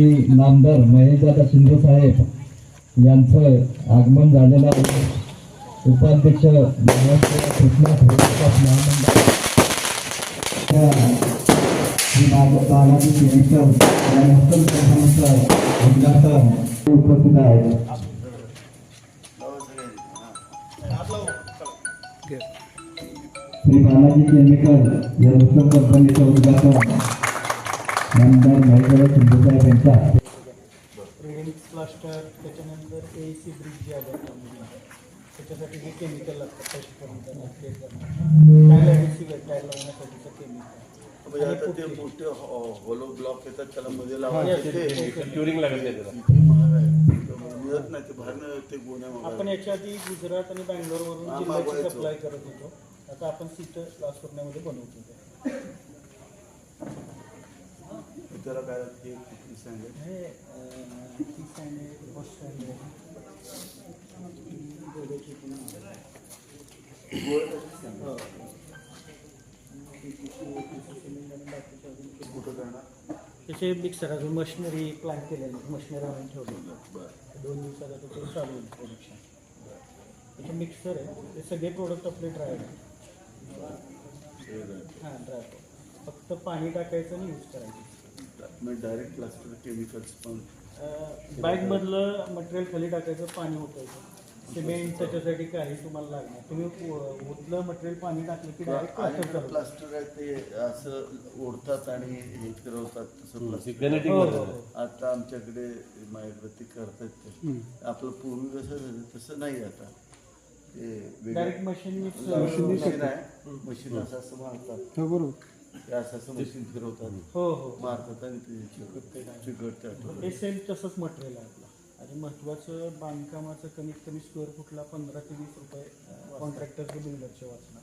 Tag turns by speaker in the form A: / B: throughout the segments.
A: माननीय श्री नामदार महेशदादा शिंदे साहेब यांचं आगमन झालेलं आहे. उपाध्यक्ष महाराष्ट्र कृष्णा विकास महामंडळ. उपस्थित आहेत. श्री बालाजी केळकर या उत्तम कंपनीचं उद्घाटन. नामदार महेशदादा शिंदे साहेब यांच्या हस्ते.
B: रेडिक्स प्लास्टर त्याच्यानंतर ए सी ब्रिज जे आले त्याच्यासाठी जे केमिकल लागतात लावण्यासाठीचं
C: म्हणजे आता ते
B: केमिकल
C: मोठे होलो ब्लॉक येतात त्याला मध्ये लावायचे
D: क्युरिंग लागत नाही त्याला.
C: मिळत नाही ते बाहेरनं ते गोण्या
B: आपण. याच्या आधी गुजरात आणि बँगलोरवरून
C: हा.
B: सप्लाय करत होतो. आता आपण सीटं क्लास करण्यामध्ये बनवतो ते.
C: त्याला काय ते किती सांगेल
B: हे अं, ती सँड बस सँड आहे. गोड्याची पण आहे. हो. सिमेंट अजून काही
C: कुठं करणार?
B: त्याचे मिक्सर अजून मशिनरी प्लॅन केलेलं मशिनरी आणून ठेवलेलं दोन दिवसात आता ते चालू होईल प्रोडक्शन त्याचे मिक्सर आहे. ते सगळे प्रोडक्ट आपले ड्राय. हां ड्राय फक्त पाणी टाकायचं आणि यूज करायचं.
C: मग डायरेक्ट प्लास्टर केमिकल्स पण.
B: बॅगमधलं मटेरियल खाली टाकायचं पाणी होतं सिमेंट त्याच्यासाठी काही तुम्हाला लागणार तुम्ही उतलं मटेरियल पाणी टाकलं की डायरेक्ट
C: आणि
B: प्लास्टर
C: प्लास्टर आहे ते असं ओढतात आणि हे फिरवतात तसं प्लास्टर
B: हो, हो. हो.
C: आता आमच्याकडे माझ्याकडे ते करतात ते. आपलं पूर्वी कसं झालं तसं नाही आता. ते वेगळं-
B: डायरेक्ट मशीन
C: मशीन आहे. मशीन असं असं मारतात.
E: हो बरोबर.
C: असं फिरवतात.
B: हो हो.
C: मारतात आणि ते चिकट चिकट त्यात
B: हे सेम तसंच मटेरियल आहे आपलं. आणि महत्त्वाचं बांधकामाचं कमीत कमी स्क्वेअर फुटला पंधरा ते वीस रुपये कॉन्ट्रॅक्टरचे बिल्डरचे वाचणार.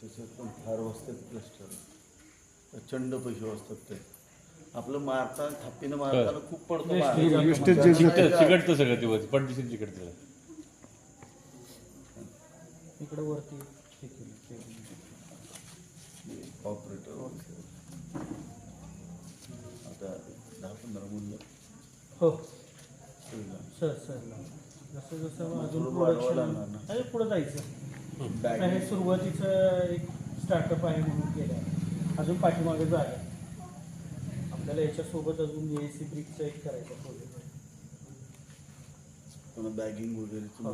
C: त्याच्यात पण फार वाजतात क्लस्टर प्रचंड पैसे वाजतात ते. आपलं मारताना थापीनं मारताना खूप पडतो
D: चिकटतं सगळं ते पटदिशीर चिकटतं
B: इकडे वरती.
C: ऑपरेटर आता दहा पंधरा मुलं
B: हो. Sir sir. जसं जसं अजून प्रोडक्शन पुढं जायचं. हे. सुरुवातीचं एक स्टार्टअप आहे म्हणून केलं अजून पाठीमागे जागा. आपल्याला याच्यासोबत अजून ए सी ब्रिकचं एक करायचं प्रोजेक्ट
C: बॅगिंग वगैरे
B: हो.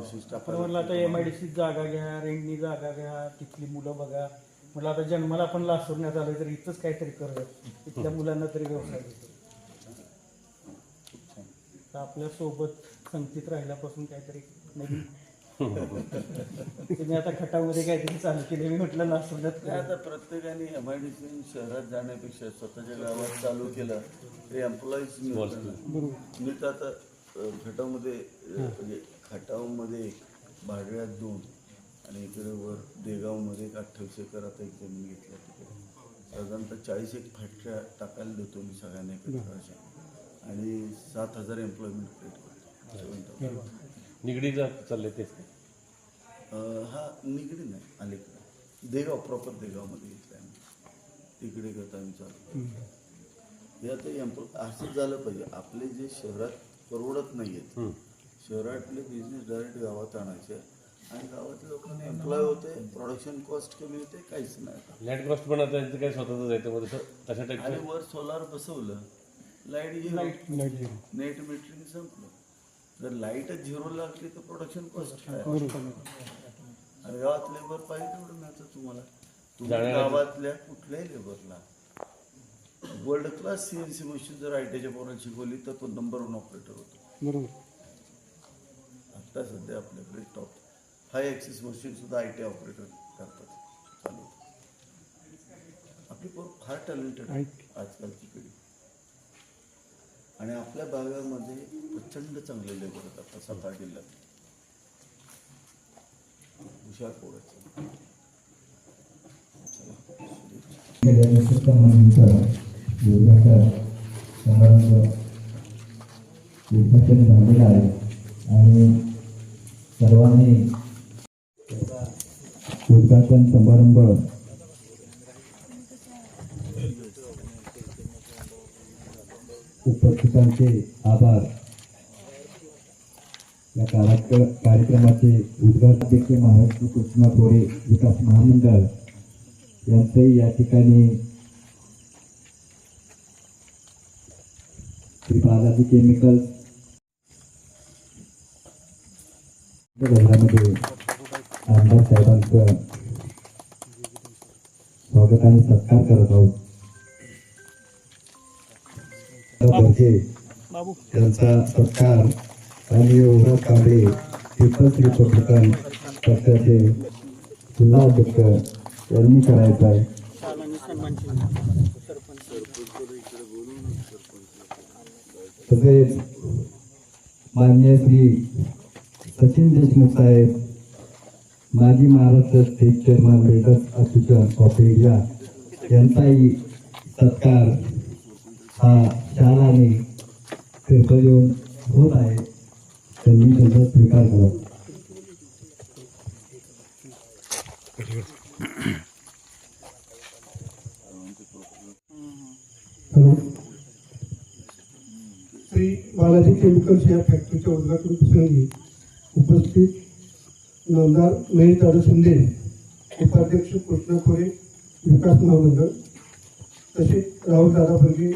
B: आता एम आय डी सीत जागा घ्या रेंटनी जागा घ्या तिथली मुलं बघा. म्हटलं आता जन्माला आपण लासवण्यात आलं तर इथंच काहीतरी करूया इथल्या मुलांना तरी व्यवसाय देतो. तर आपल्यासोबत संगतीत राहिल्यापासून काहीतरी नवीन. तुम्ही आता खटामध्ये काहीतरी चालू केले मी म्हटलं लासवण्यात
C: नाही, आता प्रत्येकाने एम आय डी सी शहरात जाण्यापेक्षा स्वतःच्या गावात चालू केलं ते एम्प्लॉईज मिळतात. मी तर आता खटावमध्ये म्हणजे खटावमध्ये भाडव्यात दोन आणि इकडे वर देगावमध्ये एक अठ्ठावीस एकर आता एक जमीन घेतल्या तिकडे. साधारणतः चाळीस एक फॅक्टऱ्या टाकायला देतो मी सगळ्यांना एकत्र अशा. आणि सात हजार एम्प्लॉयमेंट क्रिएट करतो.
D: निगडीचं चाललंय तेच
C: हा निगडी नाही अलीकडे. देगाव प्रॉपर देगावमध्ये घेतला आहे तिकडे करता आम्ही चालू. हे आता एम्प्लॉ असंच झालं पाहिजे. आपले जे शहरात परवडत नाही आहेत. शहरातले बिझनेस डायरेक्ट गावात आणायचे. आणि गावातल्या लोकांना एम्प्लॉय होते प्रोडक्शन कॉस्ट कमी होते काहीच नाही
D: लँड कॉस्ट पण आता यांचं काय स्वतःच आहे त्यामुळे तसं तशा
C: आणि वर सोलार बसवलं light zero
E: light
C: net metering संपलं. जर लाईटच झिरो लागली तर प्रोडक्शन कॉस्ट काय आणि गावात लेबर पाहिजे तेवढं मिळतं तुम्हाला. तुम्ही
D: जाण्याला-
C: गावातल्या कुठल्याही लेबरला world class C N C machine जर आय टीच्या पोरांना शिकवली तर तो नंबर वन ऑपरेटर होतो.
E: बरोबर.
C: आता सध्या आपल्याकडे टॉप हाय ॲक्सिस मशीन सुद्धा आय टी ऑपरेटर करतात. चालू आपली पोर फार टॅलेंटेड. आजकालची पिढी. आणि आपल्या भागामध्ये प्रचंड चांगले लेबर आहेत आता सातारा जिल्ह्यात. हुशार पोराचं
A: उद्घाटन झालेलं आहे आणि सर्वांनी उद्घाटन समारंभ. उपस्थितांचे आभार. या कार्यक्रमाचे उद्घाटक महाराष्ट्र कृष्णा गोरे विकास महामंडळ यांचंही या ठिकाणी श्री बालाजी केमिकल घरामध्ये आमदार साहेबांचं स्वागत आणि सत्कार करत आहोत. त्यांचा सत्कार आणि युवराज कांबळे पीपल्स रिपब्लिकन पक्षाचे जिल्हा अध्यक्ष यांनी करायचा आहे. तसेच मान्य श्री सचिन देशमुख साहेब माजी Maharashtra state chairman builders association of India यांचाही सत्कार हा शालाने आणि येऊन होत आहे. त्यांनी त्यांचा स्वीकार करा
F: हॅलो श्री बालाजी केमिकल्स या फॅक्टरीच्या उद्घाटन प्रसंगी उपस्थित नामदार महेश दादा उपाध्यक्ष कृष्णा खोरे विकास महामंडळ तसेच राहुल दादा बर्गे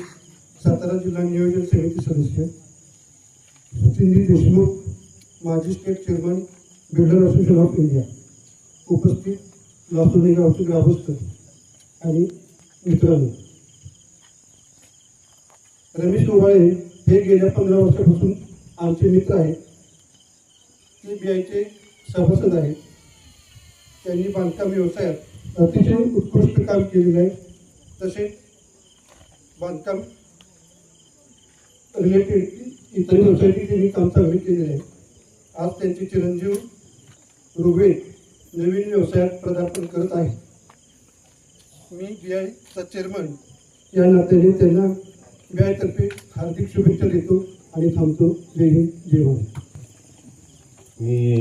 F: सातारा जिल्हा नियोजन समिती सदस्य सचिनजी देशमुख माजी state chairman builder association of India उपस्थित लासुर्डी गावचे ग्रामस्थ आणि मित्रांनो. रमेश उबाळे हे गेल्या पंधरा वर्षापासून आमचे मित्र आहेत. ते बी आयचे सभासद आहेत. त्यांनी बांधकाम व्यवसायात अतिशय उत्कृष्ट काम केलेलं आहे. तसेच बांधकाम रिलेटेड इतर व्यवसायाची त्यांनी काम चांगली केलेले आहे. आज त्यांचे चिरंजीव रुबे नवीन व्यवसायात पदार्पण करत आहे मी बी आयचा चेअरमन या नात्याने त्यांना बी आयतर्फे हार्दिक शुभेच्छा देतो आणि थांबतो. जय हिंद जय हो.
D: मी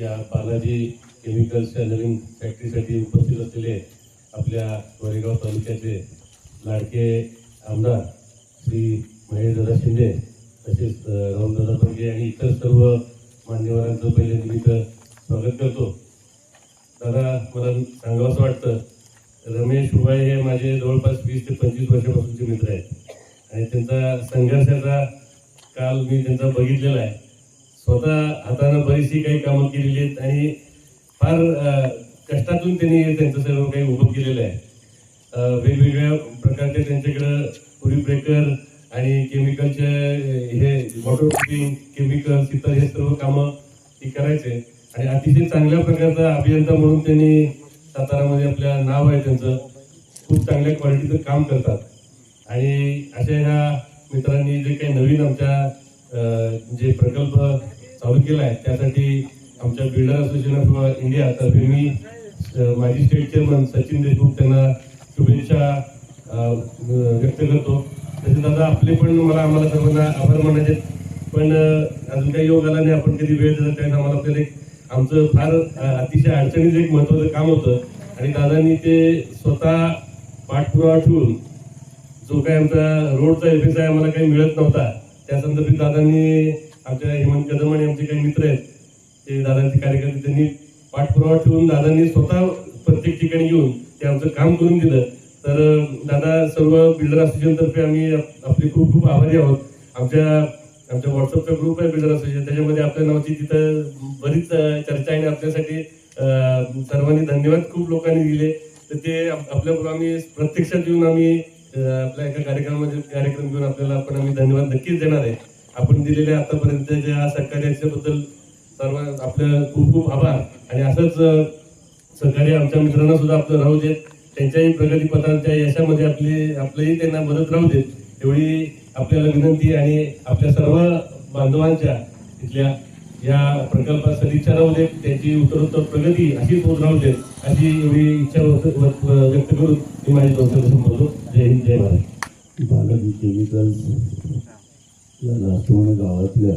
D: या बालाजी केमिकल्सच्या नवीन फॅक्टरीसाठी उपस्थित असलेले आपल्या वरेगाव तालुक्याचे लाडके आमदार श्री महेशदादा शिंदे तसेच रामदादा बर्गे आणि इतर सर्व मान्यवरांचं पहिले मी स्वागत करतो. दादा मला सांगावं असं वाटतं रमेश उबाळे हे माझे जवळपास वीस ते पंचवीस वर्षापासूनचे मित्र आहेत. आणि त्यांचा संघर्षाचा काल मी त्यांचा बघितलेला आहे. स्वतः हातानं बरीचशी काही कामं केलेली आहेत आणि फार कष्टातून त्यांनी त्यांचं सर्व काही उभं केलेलं आहे. वेगवेगळ्या प्रकारचे त्यांच्याकडं पुरी ब्रेकर आणि केमिकलचे हे वॉटर प्रूफिंग केमिकल इतर हे सर्व कामं ती करायचे. आणि अतिशय चांगल्या प्रकारचा अभियंता म्हणून त्यांनी सातारामध्ये आपल्या नाव आहे त्यांचं. खूप चांगल्या क्वालिटीचं काम करतात. आणि अशा ह्या मित्रांनी जे काही नवीन आमच्या जे प्रकल्प चालू केला आहे त्यासाठी आमच्या बिल्डर असोसिएशन ऑफ इंडिया तर्फे मी माजी स्टेट चेअरमन सचिन देशमुख त्यांना शुभेच्छा व्यक्त करतो. तसेच दादा आपले पण मला आम्हाला सर्वांना आभार मानायचे पण अजून काही योग आला नाही आपण कधी वेळ दिला काही आम्हाला आपल्याला एक आमचं फार अतिशय अडचणीचं एक महत्वाचं काम होतं. आणि दादांनी ते स्वतः पाठपुरावा ठेवून जो काही आमचा रोडचा एफेस आहे आम्हाला काही मिळत नव्हता त्या संदर्भात दादांनी आमच्या हेमंत कदम आणि आमचे काही मित्र आहेत ते दादांचे कार्यकर्ते त्यांनी पाठपुरावा ठेवून दादांनी स्वतः प्रत्येक ठिकाणी येऊन ते आमचं काम करून दिलं. तर दादा सर्व बिल्डर असोसिएशनतर्फे आम्ही आपले खूप खूप आभारी आहोत. आमच्या आमच्या व्हॉट्सअपचा ग्रुप आहे बिल्डर असोसिएशन. त्याच्यामध्ये आपल्या नावाची तिथं बरीच चर्चा आहे आणि आपल्यासाठी सर्वांनी धन्यवाद खूप लोकांनी दिले. तर ते आपल्याबरोबर आम्ही प्रत्यक्षात येऊन आम्ही आपल्या एका कार्यक्रमामध्ये कार्यक्रम घेऊन आपल्याला आपण आम्ही धन्यवाद नक्कीच देणार आहे. आपण दिलेल्या आतापर्यंतच्या सहकार्याच्याबद्दल सर्व आपलं खूप खूप आभार. आणि असंच सहकारी आमच्या मित्रांना सुद्धा आपलं राहू देत. त्यांच्याही प्रगतीपथांच्या यशामध्ये आपली आपलंही त्यांना मदत राहू देत. एवढी आपल्याला विनंती आणि आपल्या सर्व बांधवांच्या इथल्या या प्रकल्पात सदिच्छा राहू देत. त्यांची उत्तरोत्तर प्रगती अशीच होत राहू देत. अशी एवढी इच्छा व्यक्त करून मी माझ्या संसद संबोधतो. जय हिंद जय महाराज
C: बालाजी केमिकल्स या लासवण गावातल्या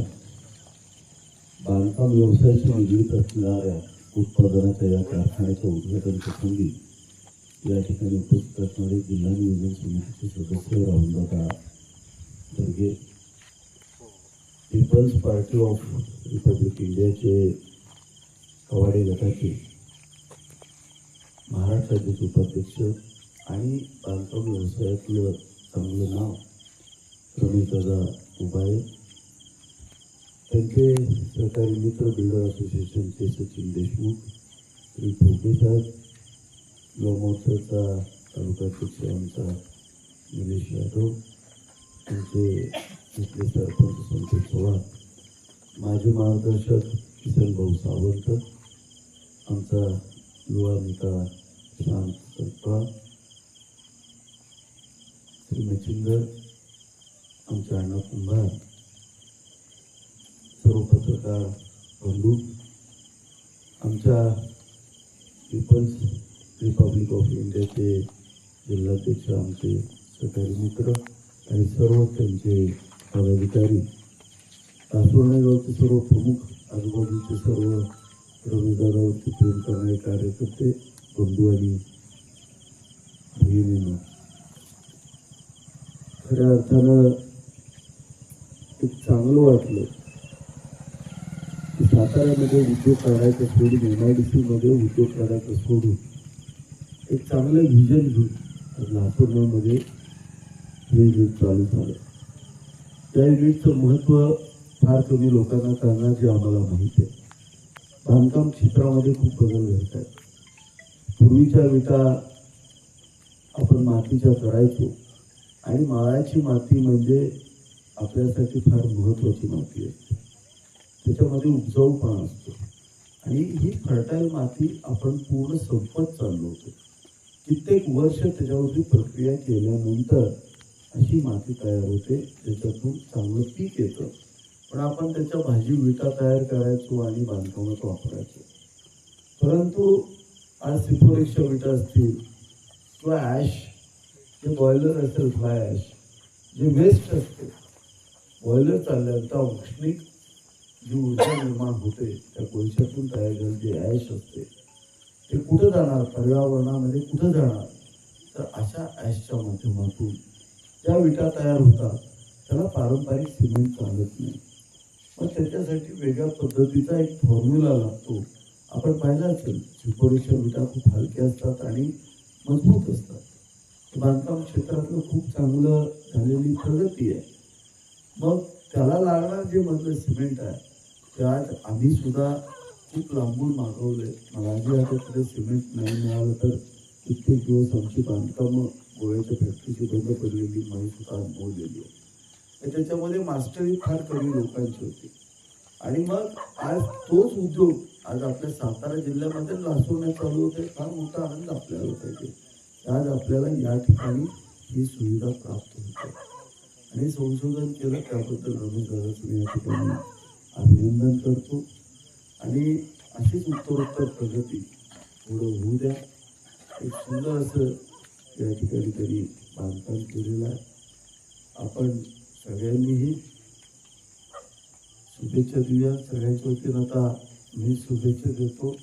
C: बांधकाम व्यवसायाशी निगडीत असणाऱ्या उत्पादनाच्या या कारखान्याच्या उद्घाटन प्रसंगी या ठिकाणी उपस्थित असणारे जिल्हा नियोजन समितीचे सदस्य राहुलदादा Darge people's party of republic इंडियाचे कवाडे गटाचे महाराष्ट्राचे उपाध्यक्ष आणि बांधकाम व्यवसायातलं चांगलं नाव रमेशदादा उबाळे त्यांचे सहकारी मित्र बिल्डर असोसिएशनचे सचिन देशमुख श्री भोके साहेब लोमोत्सवचा तालुकाध्यक्ष आमचा निलेश यादव त्यांचे तिथले सरपंच संतोष पवार माजी मार्गदर्शक किसन भाऊ सावंत आमचा युवा नेता शांत सत्पा श्री मच्छिंदर आमचे अण्णा कुंभार सर्व पत्रकार बंधू आमच्या पीपल्स रिपब्लिक ऑफ इंडियाचे जिल्हाध्यक्ष आमचे सहकारी मित्र आणि सर्व त्यांचे पदाधिकारी. गावचे सर्व प्रमुख आजूबाजूचे सर्व रवीदारावरती प्रेम करणारे कार्यकर्ते बंधू आणि भगिनींनो. खऱ्या अर्थानं एक चांगलं वाटलं. साताऱ्यामध्ये उद्योग करायचं सोडून एम आय डी सीमध्ये उद्योग करायचं सोडून एक चांगलं व्हिजन घेऊन लातूरमध्ये हे युनिट चालू झालं. त्या युनिटचं महत्त्व फार कमी लोकांना कळणार जे आम्हाला माहीत आहे. बांधकाम क्षेत्रामध्ये खूप बदल घडत आहेत. पूर्वीच्या विटा आपण मातीच्या करायचो आणि माळाची माती म्हणजे आपल्यासाठी फार महत्त्वाची माती असते. त्याच्यामध्ये उपजाऊपणा असतो. आणि ही फर्टाईल माती आपण पूर्ण संपत चाललो होतो. कित्येक वर्ष त्याच्यावरती प्रक्रिया केल्यानंतर अशी माती तयार होते. त्याच्यातून चांगलं पीक येतं. पण आपण त्याच्या भाजी विटा तयार करायचो आणि बांधकामात वापरायचो. परंतु आज सिफोरेक्षा विटा असतील किंवा ॲश जे बॉयलर असेल फ्लाय ॲश जे वेस्ट असते बॉयलर चालल्यानंतर औष्णिक जी ऊर्जा निर्माण होते त्या कोळशातून तयार झालेली जी ॲश असते ते कुठं जाणार? पर्यावरणामध्ये कुठं जाणार? तर अशा ॲशच्या माध्यमातून ज्या विटा तयार होतात त्याला पारंपरिक सिमेंट चालत नाही. मग त्याच्यासाठी वेगळ्या पद्धतीचा एक फॉर्म्युला लागतो. आपण पाहिलं असेल सिपोरेच्या विटा खूप हलक्या असतात आणि मजबूत असतात. बांधकाम क्षेत्रातलं खूप चांगलं झालेली प्रगती आहे. मग त्याला लागणार जे मधलं सिमेंट आहे ते आज आम्ही सुद्धा खूप लांबून मागवले मला आधी आता सिमेंट नाही मिळालं तर कित्येक दिवस आमची बांधकामं गोळ्याच्या फॅक्टरीची बंद पडलेली माहिती सुद्धा अनुभवलेली आहे. त्याच्यामध्ये मास्टरी फार कमी लोकांची होती. आणि मग आज तोच उद्योग आज आपल्या सातारा जिल्ह्यामध्ये लासवण्यात चालू होते फार मोठा आनंद आपल्याला पाहिजे आज आपल्याला या ठिकाणी ही सुविधा प्राप्त होते. आणि संशोधन केलं त्याबद्दल रमेश गरज मी या ठिकाणी अभिनंदन करतो. आणि अशीच उत्तरोत्तर प्रगती पुढं होऊ द्या. एक सुंदर असं या ठिकाणी त्यांनी बांधकाम केलेलं आहे. आपण सगळ्यांनीही शुभेच्छा देऊया. सगळ्यांच्या वतीनं आता मी शुभेच्छा देतो.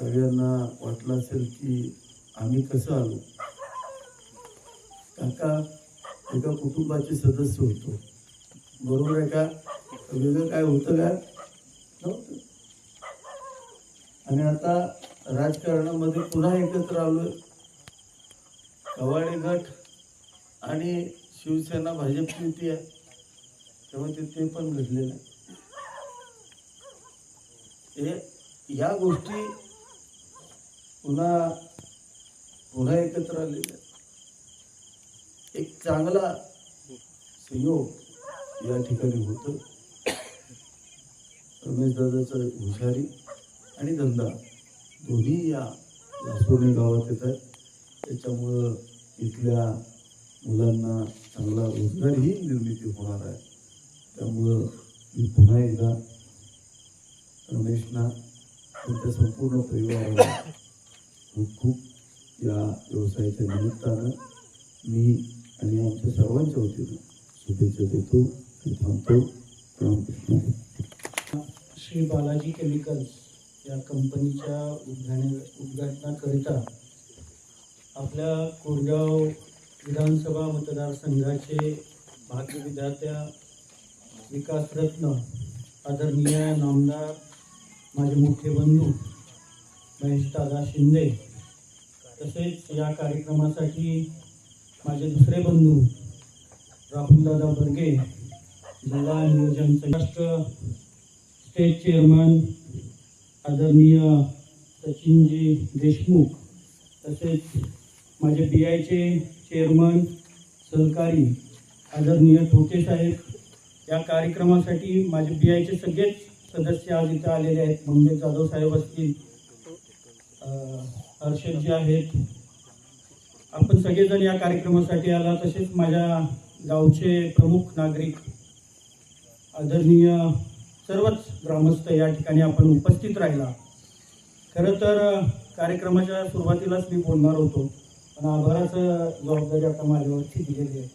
C: सगळ्यांना वाटलं असेल की आम्ही कसं आलो? काका एका कुटुंबाचे सदस्य होतो. बरोबर आहे का? वेगळं काय होतं का? नव्हतं. आणि आता राजकारणामध्ये पुन्हा एकत्र आलोय. कवाडे गट आणि शिवसेना भाजप युती आहे. तेव्हा ते ते पण घडलेलं आहे. हे या गोष्टी पुन्हा पुन्हा एकत्र आलेल्या एक चांगला संयोग या ठिकाणी होतं. रमेश दादाचं हुशारी आणि धंदा. दोन्ही या लासोनी गावात येत आहेत. त्याच्यामुळं इथल्या मुलांना चांगला रोजगारही निर्मिती होणार आहे. त्यामुळं मी पुन्हा एकदा रमेशना त्यांच्या संपूर्ण परिवाराला खूप खूप या व्यवसायाच्या निमित्तानं मी आणि आमच्या सर्वांच्या वतीनं शुभेच्छा देतो.
G: श्री बालाजी केमिकल्स या कंपनीच्या उद्घाटन उद्घाटनाकरिता आपल्या कोरगाव विधानसभा मतदारसंघाचे भाग्यविधात्या विकासरत्न आदरणीय नामदार माझे मोठे बंधू महेशदादा शिंदे तसेच या कार्यक्रमासाठी माझे दुसरे बंधू राहुलदादा बर्गे जिल्हा नियोजन महाराष्ट्र स्टेट चेअरमन आदरणीय सचिनजी देशमुख तसेच माझे बी आयचे चेअरमन सहकारी आदरणीय ठोके साहेब या कार्यक्रमासाठी माझे बी आयचे सगळेच सदस्य आज इथं आलेले आहेत. मंगेश जाधव साहेब असतील हर्षदजी आहेत. आपण सगळेजण या कार्यक्रमासाठी आला. तसेच माझ्या गावचे प्रमुख नागरिक आदरणीय सर्वच ग्रामस्थ या ठिकाणी आपण उपस्थित राहिला. खरं तर कार्यक्रमाच्या सुरुवातीलाच मी बोलणार होतो पण आभाराचं जबाबदारी आता माझ्यावरती दिलेली आहे.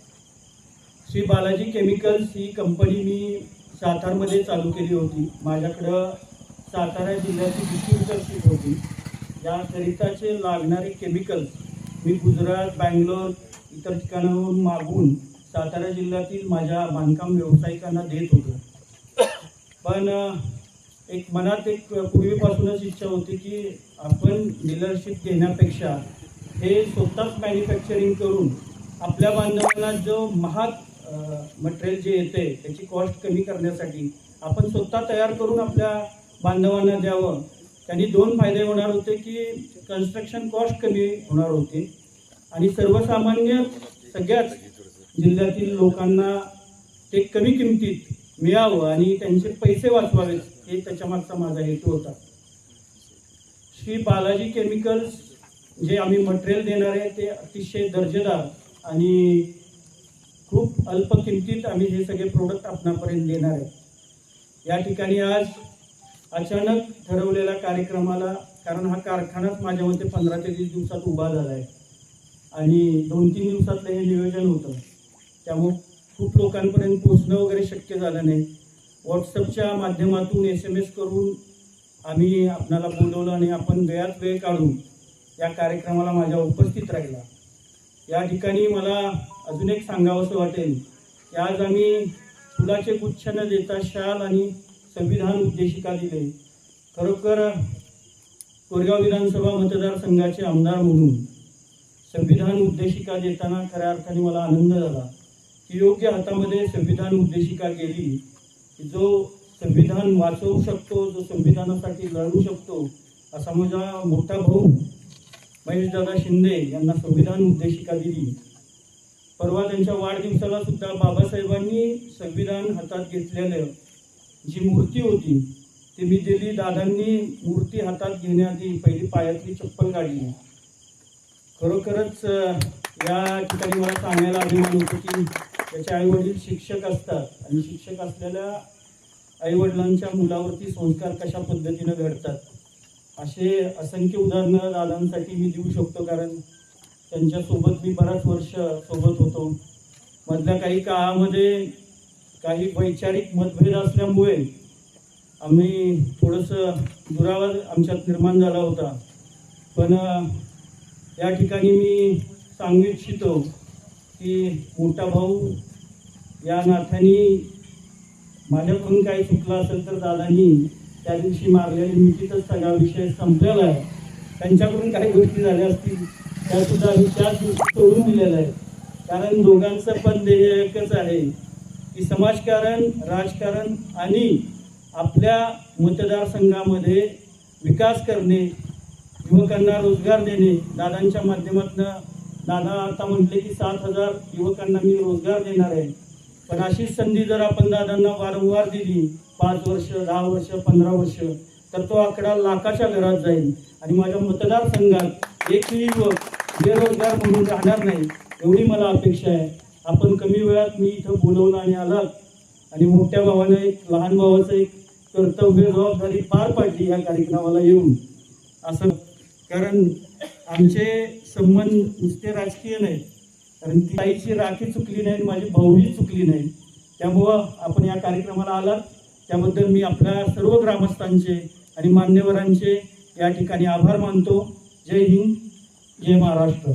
G: श्री बालाजी केमिकल्स ही कंपनी मी सातारमध्ये चालू केली होती. माझ्याकडं सातारा जिल्ह्याची डिस्ट्रीब्युटरशिप होती. याकरिताचे लागणारे केमिकल्स मी गुजरात बँगलोर इतर ठिकाणाहून मागून सातारा जिल्ह्यातील माझ्या बांधकाम व्यावसायिकांना देत होतो. पण एक मनात एक पूर्वीपासूनच इच्छा होती की आपण डीलरशिप घेण्यापेक्षा हे स्वतःच मॅन्युफॅक्चरिंग करून आपल्या बांधवांना जो महाग मटेरियल जे येते त्याची कॉस्ट कमी करण्यासाठी आपण स्वतः तयार करून आपल्या बांधवांना द्यावं. त्यांनी दोन फायदे होणार होते की कन्स्ट्रक्शन कॉस्ट कमी होणार होती आणि सर्वसामान्य सगळ्याच जिल्ह्यातील लोकांना ते कमी किमतीत मिळावं आणि त्यांचे पैसे वाचवावेत हे त्याच्यामागचा माझा हेतू होता. श्री बालाजी केमिकल्स जे आम्ही मटेरियल देणार आहे ते अतिशय दर्जेदार आणि खूप अल्प किमतीत आम्ही हे सगळे प्रोडक्ट आपणापर्यंत देणार आहे. या ठिकाणी आज अचानक ठरवलेल्या कार्यक्रमाला कारण हा कारखानाच माझ्या मते पंधरा ते वीस दिवसात उभा झाला आहे आणि दोन तीन दिवसातलं हे नियोजन होतं. त्यामुळे खूप लोकांपर्यंत पोचणं वगैरे शक्य झालं नाही. व्हॉट्सअपच्या माध्यमातून एस एम एस करून आम्ही आपणाला बोलवलं आणि आपण वेळात वेळ काढून या कार्यक्रमाला माझ्या उपस्थित राहिला. या ठिकाणी मला अजून एक सांगावंसं वाटेल की आज आम्ही फुलाचे गुच्छ न देता शाल आणि संविधान उद्देशिका दिले. खरोखर कोरेगाव विधानसभा मतदारसंघाचे आमदार म्हणून संविधान उद्देशिका देताना खऱ्या अर्थाने मला आनंद झाला. की योग्य हातामध्ये संविधान उद्देशिका गेली की जो संविधान वाचवू शकतो जो संविधानासाठी लढू शकतो असा माझा मोठा भाऊ महेशदादा शिंदे यांना संविधान उद्देशिका दिली. परवा त्यांच्या वाढदिवसाला सुद्धा बाबासाहेबांनी संविधान हातात घेतलेलं जी मूर्ती होती ती मी दिली. दादांनी मूर्ती हातात घेण्याआधी पहिली पायातली चप्पल काढली. खरोखरच या ठिकाणी मला सांगायला अभिमान होतो की त्याचे आईवडील शिक्षक असतात. आणि शिक्षक असलेल्या आईवडिलांच्या मुलावरती संस्कार कशा पद्धतीनं घडतात? असे असंख्य उदाहरणं दादांसाठी मी देऊ शकतो कारण त्यांच्यासोबत मी बराच वर्ष सोबत होतो. मधल्या काही काळामध्ये काही वैचारिक मतभेद असल्यामुळे आम्ही थोडंसं दुरावा आमच्यात निर्माण झाला होता. पण या ठिकाणी मी सांगू इच्छितो की मोठा भाऊ या नाथाने माझ्याकडून काही चुकलं असेल तर दादांनी त्या दिवशी मारलेली मिठीतच सगळा विषय संपलेला आहे. त्यांच्याकडून काही गोष्टी झाल्या असतील त्या सुद्धा मी त्याच दिवशी सोडून दिलेलं आहे कारण दोघांचं पण ध्येय एकच आहे की समाजकारण राजकारण आणि आपल्या मतदारसंघामध्ये विकास करणे युवकांना रोजगार देणे दादांच्या माध्यमातून दादा आता म्हटले की सात हजार युवकांना मी रोजगार देणार आहे. पण अशीच संधी जर आपण दादांना वारंवार दिली पाच वर्ष दहा वर्ष पंधरा वर्ष तर तो आकडा लाखाच्या घरात जाईल. आणि माझ्या मतदारसंघात एकही युवक बेरोजगार म्हणून राहणार नाही एवढी मला अपेक्षा आहे. आपण कमी वेळात मी इथं बोलवलं आणि आलात. आणि मोठ्या भावानं एक लहान भावाचं एक कर्तव्य जबाबदारी पार पाडली या कार्यक्रमाला येऊन. असं कारण आमचे संबंध नुसते राजकीय नाही कारण ती आईची राखी चुकली नाही आणि माझी भाऊही चुकली नाही. त्यामुळं आपण या कार्यक्रमाला आलात. त्याबद्दल मी आपल्या सर्व ग्रामस्थांचे आणि मान्यवरांचे या ठिकाणी आभार मानतो. जय हिंद जय महाराष्ट्र.